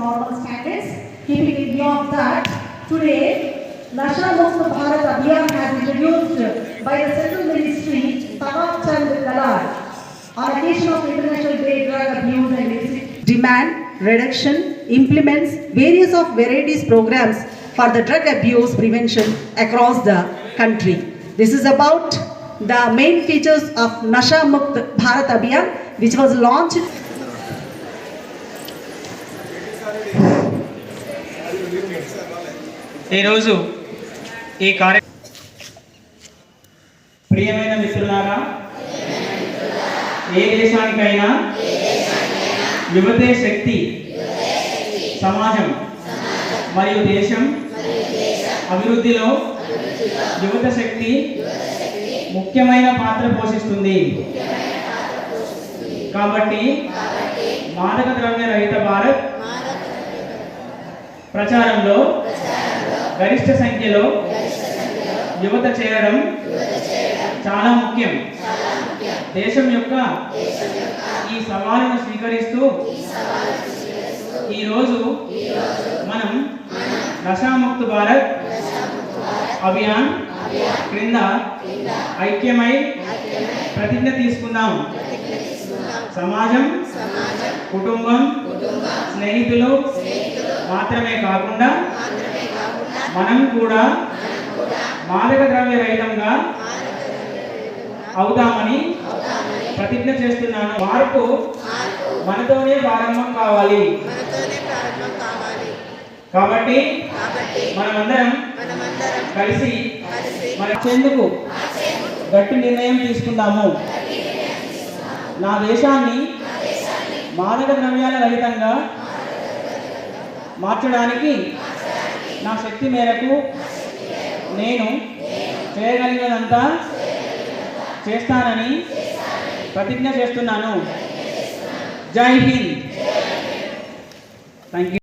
normal standards. Keeping in view of that, today, Nasha Mukta Bharat Abhiyan has introduced by the Central Ministry, Tawab Chand Galar, on of International Drug Abuse and Illicit demand reduction implements various of varieties programs for the drug abuse prevention across the country. This is about the main features of Nasha Mukt Bharat Abhiyan which was launched ఈరోజు ఈ కార్య ప్రియమైన మిత్రులారా ఏ దేశానికైనా యువతే శక్తి సమాజం మరియు దేశం అభివృద్ధిలో యువత శక్తి ముఖ్యమైన పాత్ర పోషిస్తుంది. కాబట్టి మాదక ద్రవ్య రహిత భారత్ ప్రచారంలో గరిష్ట సంఖ్యలో యువత చేరడం చాలా ముఖ్యం. దేశం యొక్క ఈ సవాలును స్వీకరిస్తూ ఈరోజు మనం నషాముక్త భారత్ అభియాన్ క్రింద ఐక్యమై ప్రతిజ్ఞ తీసుకుందాం. సమాజం కుటుంబం స్నేహితులు మాత్రమే కాకుండా మనం కూడా మాదక ద్రవ్య రహితంగా అవుతామని ప్రతిజ్ఞ చేస్తున్నాను. మార్పు మనతోనే ప్రారంభం కావాలి. కాబట్టి మనమందరం కలిసి మన చెందుకు గట్టి నిర్ణయం తీసుకుందాము. నా దేశాన్ని మాదక ద్రవ్యాల రహితంగా మార్చడానికి నా శక్తి మేరకు నేను చేయగలిగినంతా చేస్తానని ప్రతిజ్ఞ చేస్తున్నాను. జై హింద్. Thank you